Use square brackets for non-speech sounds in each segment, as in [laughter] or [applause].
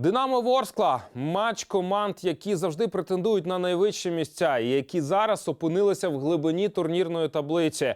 Динамо Ворскла матч команд, які завжди претендують на найвищі місця, і які зараз опинилися в глибині турнірної таблиці.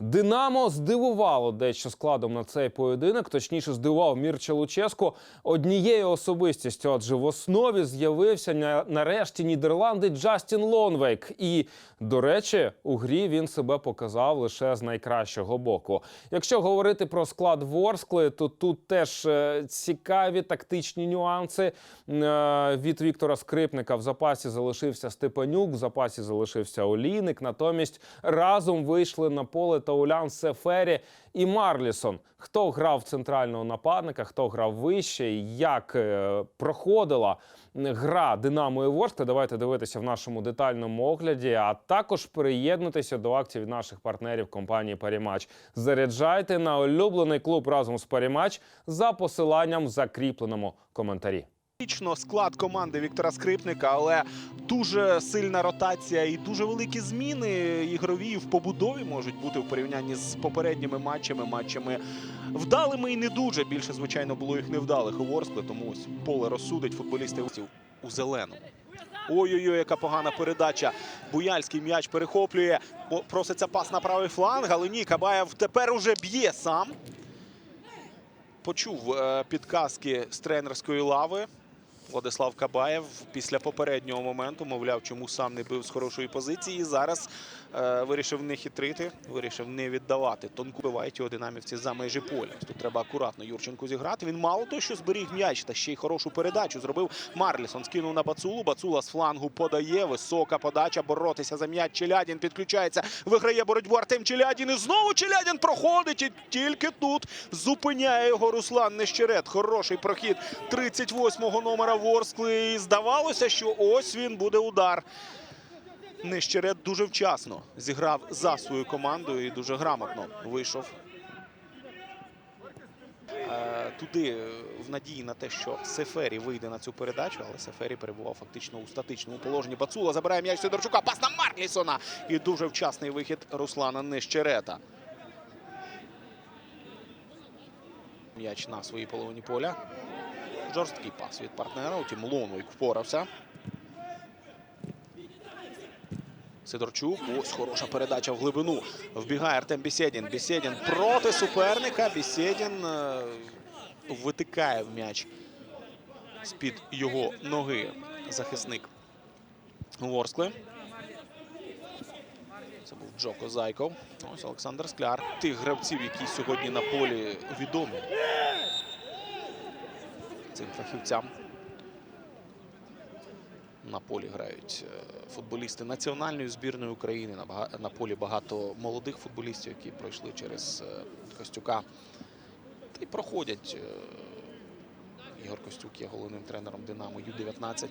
Динамо здивувало дещо складом на цей поєдинок. Точніше, здивував Мірча Луческо однією особистістю. Адже в основі з'явився нарешті Нідерланди Джастін Лонвейк. І, до речі, у грі він себе показав лише з найкращого боку. Якщо говорити про склад Ворскли, то тут теж е, цікаві тактичні нюанси. Е, Від Віктора Скрипника в запасі залишився Степанюк, в запасі залишився Олійник. Натомість разом вийшли на поле Таулян Сефері і Марлісон. Хто грав центрального нападника, хто грав вище, як е, проходила гра Динамо і Ворскли, давайте дивитися в нашому детальному огляді, а також приєднутися до акцій від наших партнерів компанії Парімач. Заряджайте на улюблений клуб разом з Парімач за посиланням в закріпленому коментарі. Фактично склад команди Віктора Скрипника, але дуже сильна ротація і дуже великі зміни ігрові в побудові можуть бути в порівнянні з попередніми матчами, матчами вдалими і не дуже. Більше, звичайно, було їх невдалих у Ворскли, тому ось поле розсудить футболісти у зеленому. Ой-ой-ой, яка погана передача. Буяльський м'яч перехоплює. Проситься пас на правий фланг, але ні, Кабаєв тепер уже б'є сам. Почув е, підказки з тренерської лави. Владислав Кабаєв після попереднього моменту, мовляв, чому сам не бив з хорошої позиції. Зараз е, вирішив не хитрити, вирішив не віддавати. Тонку бивають його динамівці за межі поля. Тут треба акуратно Юрченку зіграти. Він мало того, що зберіг м'яч, та ще й хорошу передачу зробив. Марлісон скинув на Бацулу. Бацула з флангу подає. Висока подача. Боротися за м'яч. Челядін підключається. Виграє боротьбу Артем Челядін. І знову Челядін проходить. І тільки тут зупиняє його Руслан Нещерет. Хороший прохід 38-го номера Ворскли. І здавалося, що ось він буде удар. Нещерет дуже вчасно зіграв за свою команду і дуже грамотно вийшов е, туди е, в надії на те, що Сефері вийде на цю передачу, але Сефері перебував фактично у статичному положенні. Бацула забирає м'яч Сидорчука. Пас на Марлісона. І дуже вчасний вихід Руслана Нещерета. М'яч на своїй половині поля. Жорсткий пас від партнера. Утім, Лонвик впорався. Сидорчук. Ось хороша передача в глибину. Вбігає Артем Бісєдін. Бісєдін проти суперника. Бісєдін е, витикає в м'яч з-під його ноги захисник Ворскли. Це був Джоко Зайков. Ось Олександр Скляр. Тих гравців, які сьогодні на полі відомі цим фахівцям. На полі грають е, футболісти національної збірної України. На, полі багато молодих футболістів, які пройшли через е, Костюка. Та й проходять. е, Ігор Костюк є головним тренером Динамо Ю-19.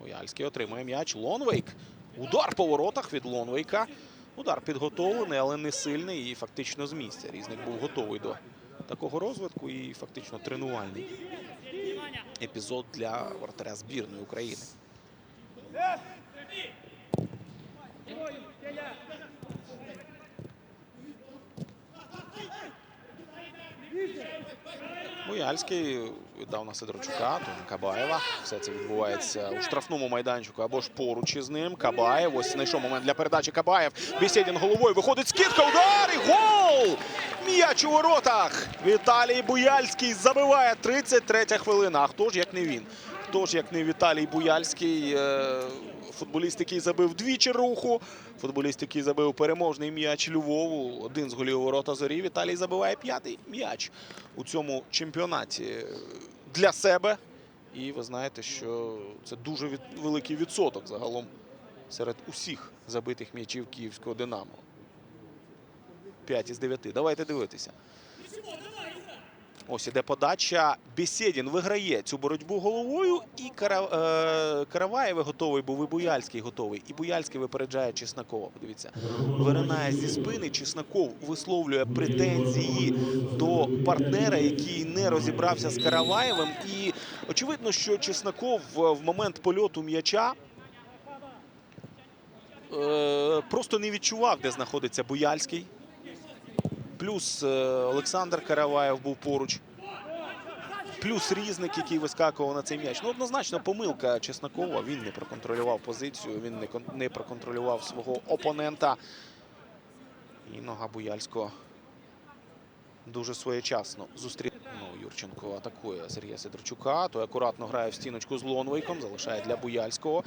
Бояльський отримує м'яч. Лонвейк. Удар по воротах від Лонвейка. Удар підготовлений, але не сильний і фактично з місця. Різник був готовий до такого розвитку і фактично тренувальний епізод для вратаря збірної України. Буяльський віддав на Сидорчука, то на Кабаєва. Все це відбувається у штрафному майданчику або ж поруч із ним. Кабаєв. Ось знайшов момент для передачі Кабаєв. Бісєдін головою виходить скидка. Удар і гол! М'яч у воротах. Віталій Буяльський забиває 33 хвилина. А хто ж як не він? Хто ж як не Віталій Буяльський? е, Футболіст, який забив двічі руху. Футболіст, який забив переможний м'яч Львову. Один з голів ворота зорі. Віталій забиває п'ятий м'яч у цьому чемпіонаті для себе. І ви знаєте, що це дуже від- великий відсоток загалом серед усіх забитих м'ячів київського Динамо. 5 із 9. Давайте дивитися. Ось іде подача. Бесєдін виграє цю боротьбу головою. І е... Караваєв готовий був, і Буяльський готовий. І Буяльський випереджає Чеснокова. Подивіться, виринає зі спини. Чесноков висловлює претензії до партнера, який не розібрався з Караваєвим. І очевидно, що Чесноков в момент польоту м'яча е, просто не відчував, де знаходиться Буяльський. Плюс е, Олександр Караваєв був поруч. Плюс різник, який вискакував на цей м'яч. Ну, однозначно, помилка Чеснокова. Він не проконтролював позицію, він не, проконтролював свого опонента. І нога Буяльського дуже своєчасно зустрів. Ну, Юрченко атакує Сергія Сидорчука. Той акуратно грає в стіночку з Лонвейком, залишає для Буяльського.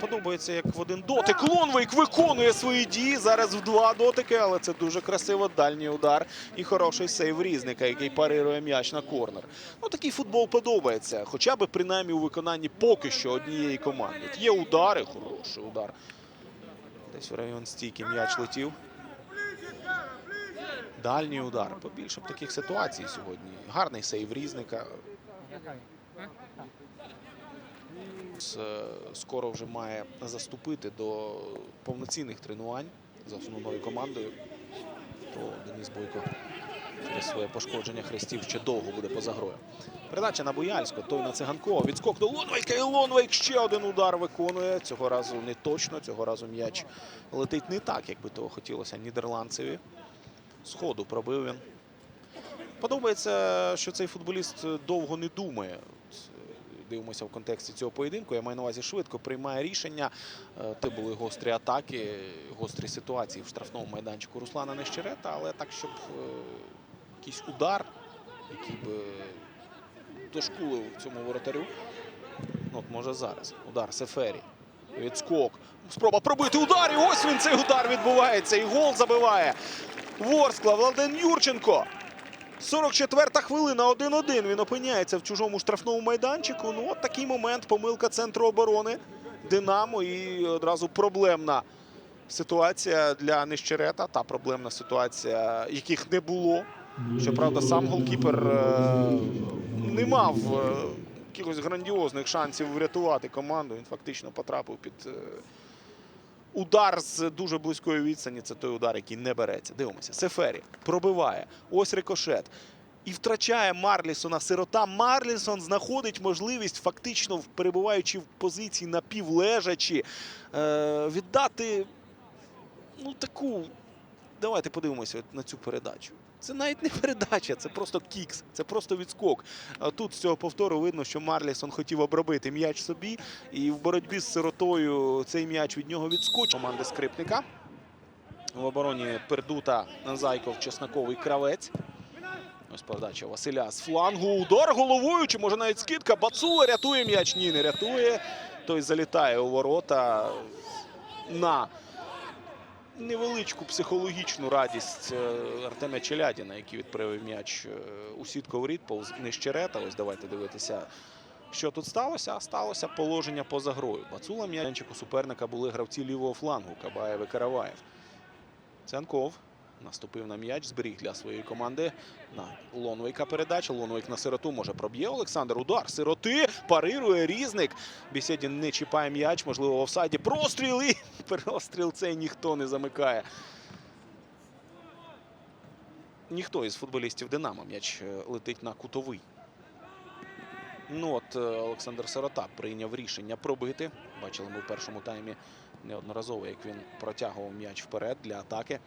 Подобається, як в один дотик. Лонвейк виконує свої дії. Зараз в два дотики, але це дуже красиво. Дальній удар і хороший сейв різника, який парирує м'яч на корнер. Ну такий футбол подобається. Хоча б принаймні у виконанні поки що однієї команди. Є удари, хороший удар. Десь в район стійки м'яч летів. Дальній удар. Побільше б таких ситуацій сьогодні. Гарний сейв різника. Е, скоро вже має заступити до повноцінних тренувань з основною командою. То Денис Бойко через своє пошкодження хрестів ще довго буде поза грою. Передача на Бояльського, той на Циганкова. Відскок до Лонвейка і Лонвейк ще один удар виконує. Цього разу не точно, цього разу м'яч летить не так, як би того хотілося нідерландцеві. Сходу пробив він. Подобається, що цей футболіст довго не думає. Е, Дивимося в контексті цього поєдинку. Я маю на увазі швидко приймає рішення. Е, Те були гострі атаки, гострі ситуації в штрафному майданчику Руслана Нещерета, але так, щоб е, якийсь удар, який би дошкулив цьому воротарю. Ну, От може зараз. Удар Сефері. Відскок. Спроба пробити удар. І ось він цей удар відбувається. І гол забиває. Ворскла, Владен Юрченко. 44-та хвилина, 1-1. Він опиняється в чужому штрафному майданчику. Ну, от такий момент. Помилка центру оборони. Динамо і одразу проблемна ситуація для Нещерета. Та проблемна ситуація, яких не було. Щоправда, сам голкіпер е, не мав е, якихось грандіозних шансів врятувати команду. Він фактично потрапив під е, удар з дуже близької відстані. Це той удар, який не береться. Дивимося. Сефері пробиває. Ось рикошет. І втрачає Марлісона сирота. Марлісон знаходить можливість, фактично перебуваючи в позиції напівлежачі, е, віддати ну, таку. Давайте подивимося на цю передачу. Це навіть не передача, це просто кікс, це просто відскок. Тут з цього повтору видно, що Марлісон хотів обробити м'яч собі, і в боротьбі з сиротою цей м'яч від нього відскочив. Команди скрипника. В обороні Пердута, Назайков, Чесноковий кравець. Ось передача Василя з флангу. Удар головою, чи може навіть скидка. Бацула рятує м'яч. Ні, не рятує. Той залітає у ворота на невеличку психологічну радість Артема Челядіна, який відправив м'яч е, у сітку воріт, повз нижчерета. Ось давайте дивитися, що тут сталося. А сталося положення поза грою. Бацула м'ячику суперника були гравці лівого флангу Кабаєв і Караваєв. Цянков наступив на м'яч, зберіг для своєї команди на Лонвейка передача. Лонвейк на сироту може проб'є Олександр. Удар сироти. Парирує різник. Бісєдін не чіпає м'яч, можливо, в офсайді. Простріл і [laughs] простріл цей ніхто не замикає. Ніхто із футболістів Динамо м'яч е, летить на кутовий. Ну от е, Олександр Сирота прийняв рішення пробити. Бачили ми в першому таймі неодноразово, як він протягував м'яч вперед для атаки.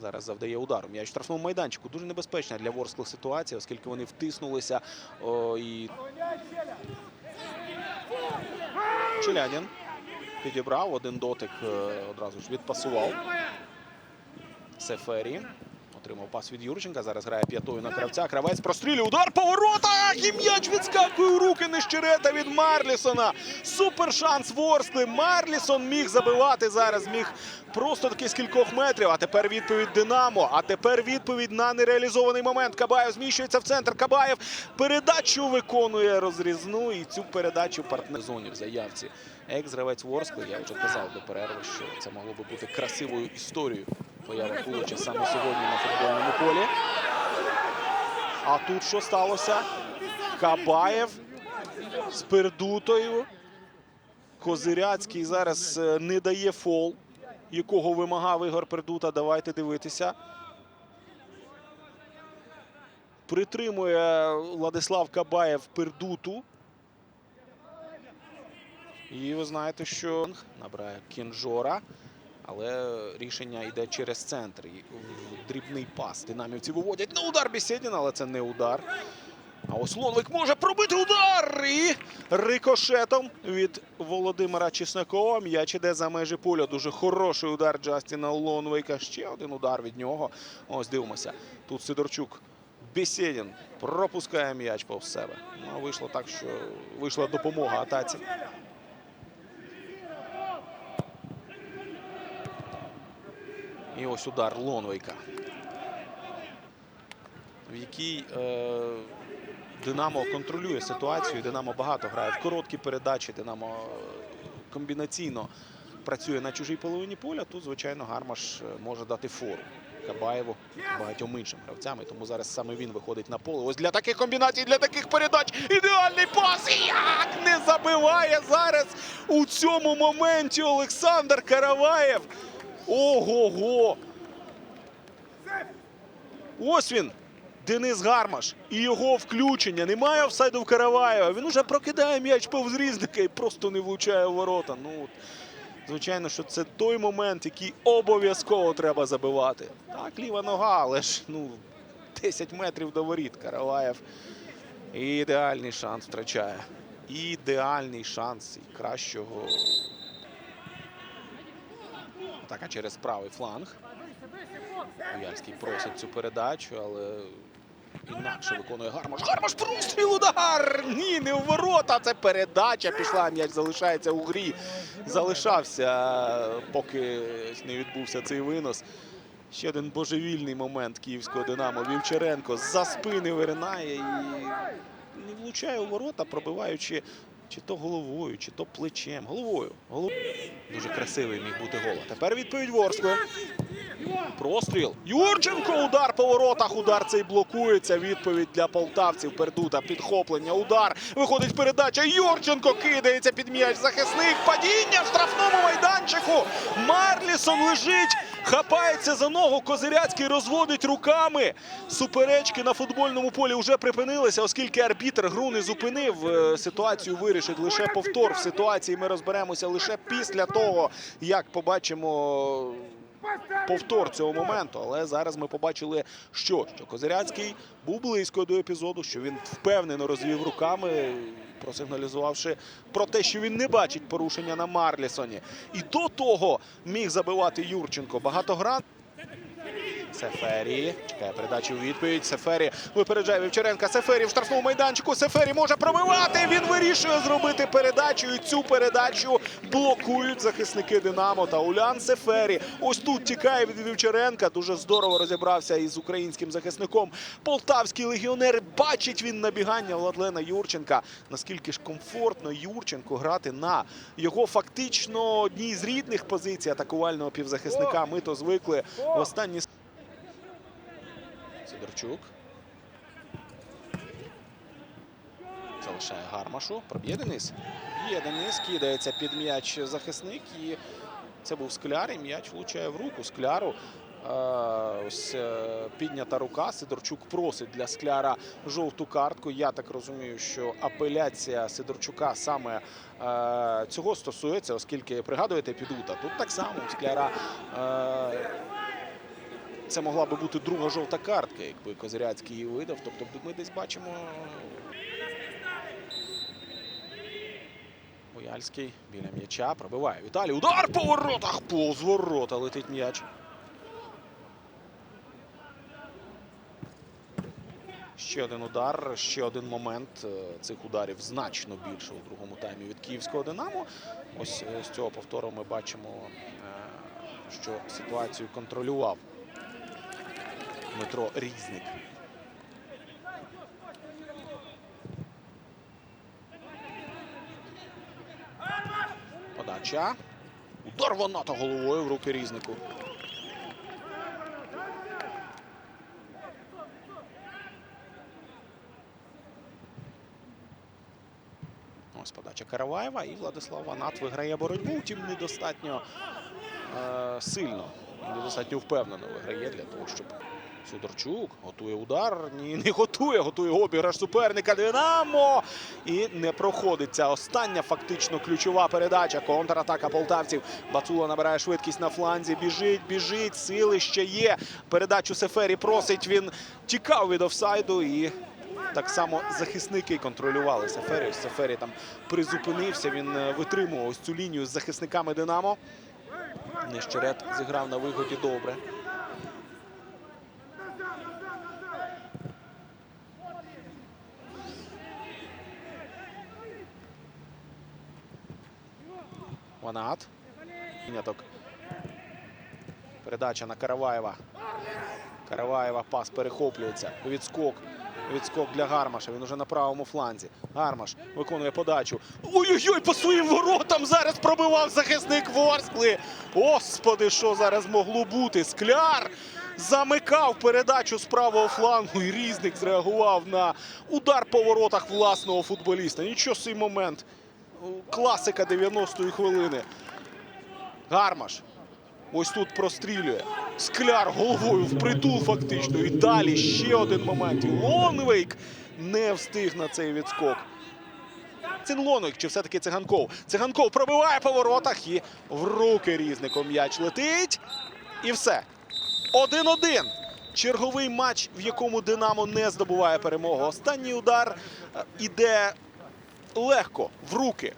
Зараз завдає удару. М'яч штрафному майданчику. Дуже небезпечна для Ворсклих ситуація, оскільки вони втиснулися. О, і Челянін підібрав один дотик, е, одразу ж відпасував. Сефері. Отримав пас від Юрченка. Зараз грає п'ятою на кравця. Кравець прострілює. Удар по воротах! І м'яч відскакує у руки Нещерета від Марлісона. Супер шанс Ворскли. Марлісон міг забивати зараз. Міг просто таки з кількох метрів. А тепер відповідь Динамо. А тепер відповідь на нереалізований момент. Кабаєв зміщується в центр. Кабаєв передачу виконує розрізну. І цю передачу партнер зоні в заявці. Екс-гравець Ворскли. Я вже казав до перерви, що це могло би бути красивою історією. Поява Кулича саме сьогодні на футбольному полі. А тут що сталося? Кабаєв з пердутою. Козиряцький зараз е, не дає фол, якого вимагав Ігор Пердута. Давайте дивитися. Притримує Владислав Кабаєв Пердуту. І ви знаєте, що набирає Кінжора. Але рішення йде через центр. Дрібний пас. Динамівці виводять на удар Бісєдіна, але це не удар. А ось Лонвик може пробити удар. І рикошетом від Володимира Чеснокова. М'яч іде за межі поля. Дуже хороший удар Джастіна Лонвейка. Ще один удар від нього. Ось дивимося. Тут Сидорчук. Бесєдін пропускає м'яч повз себе. Ну, вийшло так, що вийшла допомога атаці. І ось удар Лонвейка. В якій е, Динамо контролює ситуацію. Динамо багато грає в короткі передачі. Динамо е, комбінаційно працює на чужій половині поля. Тут, звичайно, Гармаш е, може дати фору Кабаєву багатьом іншим гравцям. І тому зараз саме він виходить на поле. Ось для таких комбінацій, для таких передач ідеальний пас. Як не забиває зараз у цьому моменті Олександр Караваєв. Ого-го! Ось він. Денис Гармаш і його включення. Немає офсайду в Караваєва. Він уже прокидає м'яч повз різника і просто не влучає в ворота. Ну, звичайно, що це той момент, який обов'язково треба забивати. Так, ліва нога, але ж ну, 10 метрів до воріт. Караваєв ідеальний шанс втрачає. Ідеальний шанс і кращого. Атака через правий фланг. Буяльський просить цю передачу, але інакше виконує Гармаш. Гармаш простріл удар! Ні, не в ворота. Це передача пішла. М'яч залишається у грі. Залишався, поки не відбувся цей винос. Ще один божевільний момент київського Динамо. Вівчаренко за спини виринає і не влучає у ворота, пробиваючи чи то головою, чи то плечем. Головою. Голов... Дуже красивий міг бути гол. Тепер відповідь Ворскли. Простріл. Юрченко. Удар по воротах. Удар цей блокується. Відповідь для полтавців. Пердута. Підхоплення. Удар. Виходить передача. Юрченко кидається під м'яч. Захисник. Падіння в штрафному майданчику. Марлісон лежить. Хапається за ногу. Козиряцький розводить руками. Суперечки на футбольному полі вже припинилися, оскільки арбітр гру не зупинив. Е, Ситуацію вирішить лише повтор. В ситуації ми розберемося лише після того, як побачимо повтор цього моменту. Але зараз ми побачили, що, що Козиряцький був близько до епізоду, що він впевнено розвів руками, просигналізувавши про те, що він не бачить порушення на Марлісоні. І до того міг забивати Юрченко. Багатогран. Сефері чекає передачі у відповідь. Сефері випереджає Вівчаренка. Сефері в штрафному майданчику. Сефері може пробивати. Він вирішує зробити передачу. І цю передачу блокують захисники Динамо та Улян Сефері. Ось тут тікає від Вівчаренка. Дуже здорово розібрався із українським захисником. Полтавський легіонер бачить він набігання Владлена Юрченка. Наскільки ж комфортно Юрченко грати на його фактично одній з рідних позицій атакувального півзахисника. Ми то звикли в останні Сидорчук. Залишає гармашу. Проб'є Денис. Є Денис, кидається під м'яч захисник. І це був скляр, і м'яч влучає в руку скляру. Е, Ось е, піднята рука. Сидорчук просить для скляра жовту картку. Я так розумію, що апеляція Сидорчука саме е, цього стосується, оскільки пригадуєте підута. Тут так само у скляра. Це могла би бути друга жовта картка, якби Козиряцький її видав. Тобто ми десь бачимо. Бояльський біля м'яча пробиває. Віталій. Удар по воротах! Повз ворота летить м'яч. Ще один удар, ще один момент. Е, Цих ударів значно більше у другому таймі від київського Динамо. Ось е, з цього повтору ми бачимо, е, що ситуацію контролював Дмитро Різник. Подача. Удар ваната головою в руки різнику. Ось подача Караваєва і Владислав Ванат виграє боротьбу, втім недостатньо е, сильно, недостатньо впевнено виграє для того, щоб Сидорчук готує удар. Ні, не готує, готує обіграш суперника Динамо. І не проходить ця остання фактично ключова передача. Контратака полтавців. Бацула набирає швидкість на фланзі. Біжить, біжить. Сили ще є. Передачу Сефері просить. Він тікав від офсайду і. Так само захисники контролювали Сефері. Сефері там призупинився. Він е, витримував ось цю лінію з захисниками Динамо. Нещерет зіграв на вигоді добре. Ванат. Виняток. Передача на Караваєва. Караваєва пас перехоплюється. Відскок. Відскок для Гармаша. Він уже на правому фланзі. Гармаш виконує подачу. Ой-ой-ой, по своїм воротам зараз пробивав захисник Ворскли. Господи, що зараз могло бути? Скляр замикав передачу з правого флангу. І різник зреагував на удар по воротах власного футболіста. Нічого цей момент. Класика 90-ї хвилини. Гармаш. Ось тут прострілює. Скляр головою впритул фактично. І далі ще один момент. Лонвейк не встиг на цей відскок. Лонвейк, чи все-таки циганков? Циганков пробиває по воротах і в руки різником м'яч летить. І все. 1-1. Черговий матч, в якому Динамо не здобуває перемогу. Останній удар е, іде легко в руки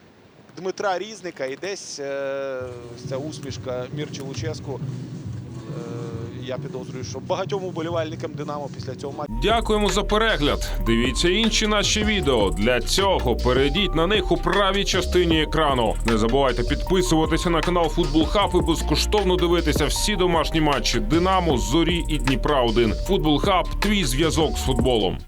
Дмитра Різника. І десь е, ця усмішка Мірчі Луческу. Е, я підозрюю, що багатьом уболівальникам Динамо після цього матчу. Дякуємо за перегляд. Дивіться інші наші відео. Для цього перейдіть на них у правій частині екрану. Не забувайте підписуватися на канал Футбол Хаб і безкоштовно дивитися всі домашні матчі Динамо, Зорі і Дніпра 1 Футбол Хаб твій зв'язок з футболом.